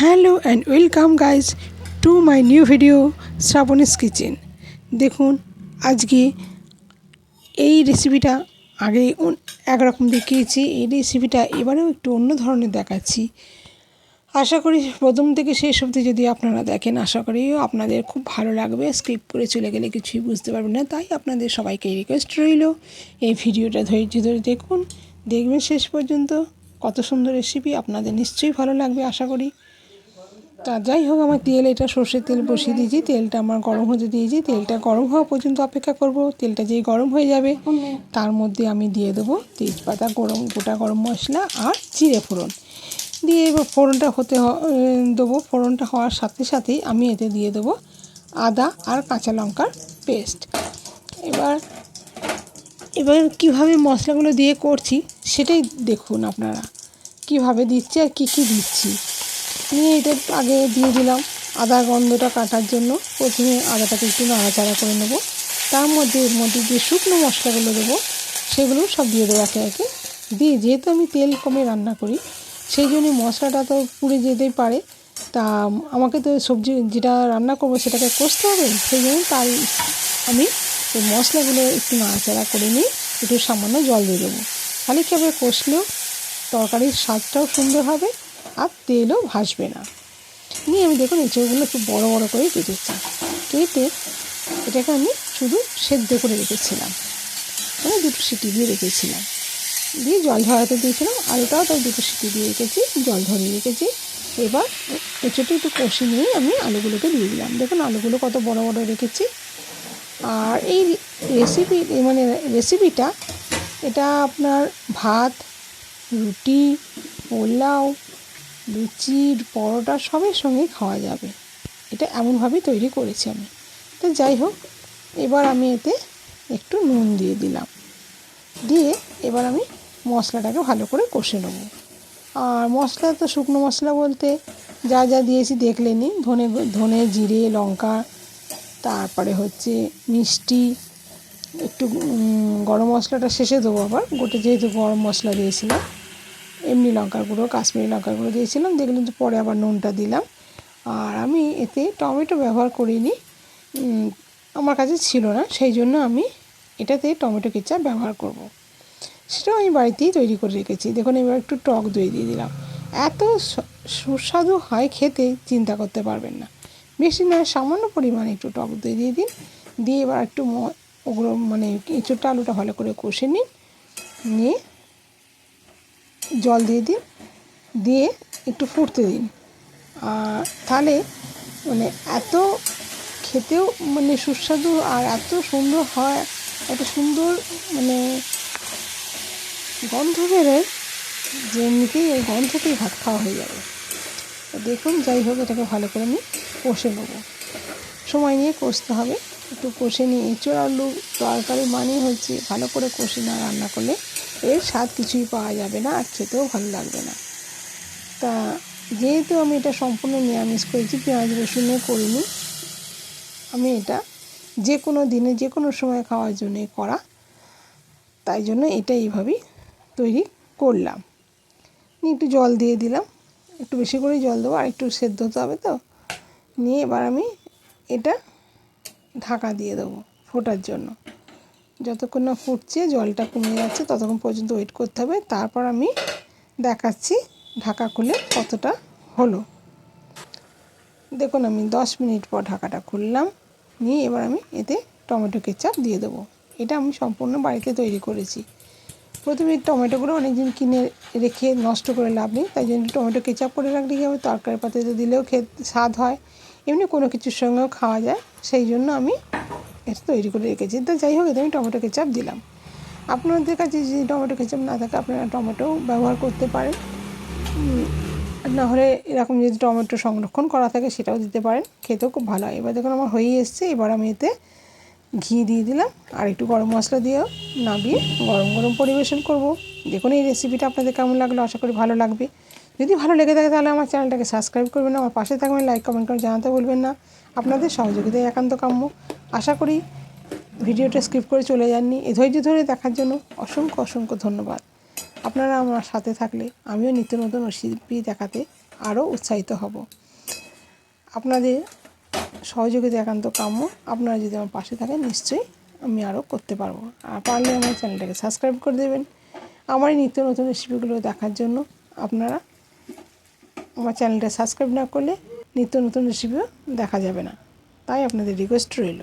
Hello and welcome guys to my new video Shrabani's kitchen. দেখুন, আজকে এই রেসিপিটা আগে একরকম দেখিয়েছি, এই রেসিপিটা এবারেও একটু অন্য ধরনের দেখাচ্ছি। আশা করি প্রথম থেকে শেষ অবধি যদি আপনারা দেখেন, আশা করি আপনাদের খুব ভালো লাগবে। স্কিপ করে চলে গেলে কিছুই বুঝতে পারবেন না, তাই আপনাদের সবাইকে রিকোয়েস্ট রইল এই ভিডিওটা ধৈর্য ধরে দেখুন। দেখবেন শেষ পর্যন্ত কত সুন্দর রেসিপি আপনাদের নিশ্চয়ই ভালো লাগবে, আশা করি। তা যাই হোক, আমার তেল, এটা সর্ষের তেল বসিয়ে দিয়েছি। তেলটা আমার গরম হতে দিয়েছি। তেলটা গরম হওয়া পর্যন্ত অপেক্ষা করব। তেলটা যেই গরম হয়ে যাবে, তার মধ্যে আমি দিয়ে দেবো তেজপাতা, গরম, গোটা গরম মশলা আর জিরে ফোড়ন। দিয়ে এবার ফোড়নটা হতে দেবো। ফোড়নটা হওয়ার সাথে সাথেই আমি এতে দিয়ে দেবো আদা আর কাঁচা লঙ্কার পেস্ট। এবার এবার কীভাবে মশলাগুলো দিয়ে করছি, সেটাই দেখুন আপনারা। কীভাবে দিচ্ছি আর কী কী দিচ্ছি। নিয়ে এটা আগে দিয়ে দিলাম আদা গন্ধটা কাটার জন্য। প্রথমে আদাটাকে একটু নাড়াচাড়া করে নেব। তার মধ্যে এর মধ্যে যে শুকনো মশলাগুলো দেবো, সেগুলো সব দিয়ে দেবো একে একে। দিয়ে যেহেতু আমি তেল কমে রান্না করি, সেই জন্য মশলাটা তো পুড়ে যেতেই পারে। তা আমাকে তো সবজি যেটা রান্না করব সেটাকে কষতে হবে, সেই জন্য তাই আমি এই মশলাগুলো একটু নাড়াচাড়া করে নিয়ে একটু সামান্য জল দিয়ে দেবো। খানিকভাবে কষলেও তরকারির স্বাদটাও সুন্দর হবে। আর তেলও ভাসবে না। নিয়ে আমি দেখুন এঁচড়গুলো খুব বড় বড় করে কেটেছি। কেটে এটাকে আমি শুধু সেদ্ধ করে রেখেছিলাম। মানে দুটো সিটি দিয়ে রেখেছিলাম। দিয়ে জল ঝরাতে দিয়েছিলাম আলুটাও তাই দুটো সিটি দিয়ে রেখেছি, জল ধরিয়ে রেখেছি। এবার এঁচোটা একটু কষি নিয়ে আমি আলুগুলোকে দিয়ে দিলাম। দেখুন আলুগুলো কত বড় বড় রেখেছি। আর এই রেসিপি মানে রেসিপিটা এটা আপনার ভাত, রুটি, পোলাও লুচির, পরোটা সবের সঙ্গে খাওয়া যাবে। এটা এমনভাবেই তৈরি করেছি আমি। তো যাই হোক, এবার আমি এতে একটু নুন দিয়ে দিলাম। দিয়ে এবার আমি মশলাটাকে ভালো করে কষে নেব। আর মশলা তো শুকনো মশলা বলতে যা যা দিয়েছি দেখলেনি ধনে ধনে, জিরে, লঙ্কা, তারপরে হচ্ছে মিষ্টি, একটু গরম মশলাটা শেষে দেবো আবার। গোটে যেহেতু গরম মশলা দিয়েছিলাম এমনি লঙ্কার গুঁড়ো, কাশ্মীরি লঙ্কার গুঁড়ো দিয়েছিলাম দেখলাম যে পরে আবার নুনটা দিলাম। আর আমি এতে টমেটো ব্যবহার করিনি আমার কাছে ছিল না, সেই জন্য আমি এটাতে টমেটো কেচাপ ব্যবহার করব। সেটাও আমি বাড়িতেই তৈরি করে রেখেছি। দেখুন, এবার একটু টক দই দিয়ে দিলাম। এত সুস্বাদু হয় খেতে, চিন্তা করতে পারবেন না। বেশি না, সামান্য পরিমাণে একটু টক দই দিয়ে দিন। দিয়ে এবার একটু ওগুলো মানে এঁচোড়টা আলুটা ভালো করে কষে নিন। নিয়ে জল দিয়ে দিন, দিয়ে একটু ফুটতে দিন। আর তাহলে মানে এত খেতেও মানে সুস্বাদু আর এত সুন্দর হয়, এত সুন্দর মানে গন্ধ বেরোয় যে এমনিতেই এই গন্ধতেই ভাত খাওয়া হয়ে যাবে। দেখুন, যাই হোক, এটাকে ভালো করে আমি কষে নেব। সময় নিয়ে কষতে হবে। একটু কষে নিয়ে এঁচড় আলু তরকারি মানে হচ্ছে ভালো করে কষে না রান্না করলে এর স্বাদ কিছুই পাওয়া যাবে না আর খেতেও ভালো লাগবে না। তা যেহেতু আমি এটা সম্পূর্ণ নিরামিষ করেছি, পেঁয়াজ রসুনে করিনি, আমি এটা যে কোনো দিনে যে কোনো সময় খাওয়ার জন্যে করা। তাই জন্য এটা এইভাবেই তৈরি করলাম। নিয়ে একটু জল দিয়ে দিলাম। একটু বেশি করেই জল দেবো, আর একটু সেদ্ধ হতে হবে তো। নিয়ে এবার আমি এটা ঢাকা দিয়ে দেবো ফোটার জন্য। যতক্ষণ না ফুটছে, জলটা কমে যাচ্ছে, ততক্ষণ পর্যন্ত ওয়েট করতে হবে। তারপর আমি দেখাচ্ছি ঢাকা খুলে কতটা হলো। দেখুন, আমি দশ মিনিট পর ঢাকাটা খুললাম। নিয়ে এবার আমি এতে টমেটো কেচাপ দিয়ে দেবো। এটা আমি সম্পূর্ণ বাড়িতে তৈরি করেছি। প্রথমে টমেটোগুলো অনেকদিন কিনে রেখে নষ্ট করে লাভ নেই, তাই জন্য টমেটো কেচাপ করে রাখলে কী হবে? তরকারি পাতাতে দিলেও খেতে স্বাদ হয়। এমনি কোনো কিছুর সঙ্গেও খাওয়া যায়। সেই জন্য আমি এটা তৈরি করে রেখেছি তো যাই হোক, আমি টমেটো কেচাপ দিলাম। আপনাদের কাছে যদি টমেটো কেচাপ না থাকে, আপনারা টমেটো ব্যবহার করতে পারেন। না হলে এরকম যদি টমেটো সংরক্ষণ করা থাকে, সেটাও দিতে পারেন। খেতেও খুব ভালো হয়। এবার দেখুন, আমার হয়েই এসছে। এবার আমি এতে ঘি দিয়ে দিলাম। আর একটু গরম মশলা দিয়েও নামিয়ে গরম গরম পরিবেশন করব। দেখুন, এই রেসিপিটা আপনাদের কেমন লাগল? আশা করি ভালো লাগবে। যদি ভালো লেগে থাকে, তাহলে আমার চ্যানেলটাকে সাবস্ক্রাইব করবেন। আমার পাশে থাকবেন লাইক কমেন্ট করে জানাতে বলবেন না। আপনাদের সহযোগিতায় একান্ত কাম্য। আশা করি ভিডিওটা স্কিপ করে চলে যাননি। এ ধৈর্য ধরে দেখার জন্য অসংখ্য অসংখ্য ধন্যবাদ। আপনারা আমার সাথে থাকলে আমিও নিত্য নতুন রেসিপি দেখাতে আরও উৎসাহিত হব। আপনাদের সহযোগিতা একান্ত কাম্য। আপনারা যদি আমার পাশে থাকেন, নিশ্চয়ই আমি আরও করতে পারব। আর পারলে আমার চ্যানেলটাকে সাবস্ক্রাইব করে দেবেন। আমার এই নিত্য নতুন রেসিপিগুলো দেখার জন্য আপনারা আমার চ্যানেলটা সাবস্ক্রাইব না করলে নিত্য নতুন রেসিপিও দেখা যাবে না। তাই আপনাদের রিকোয়েস্ট রইল।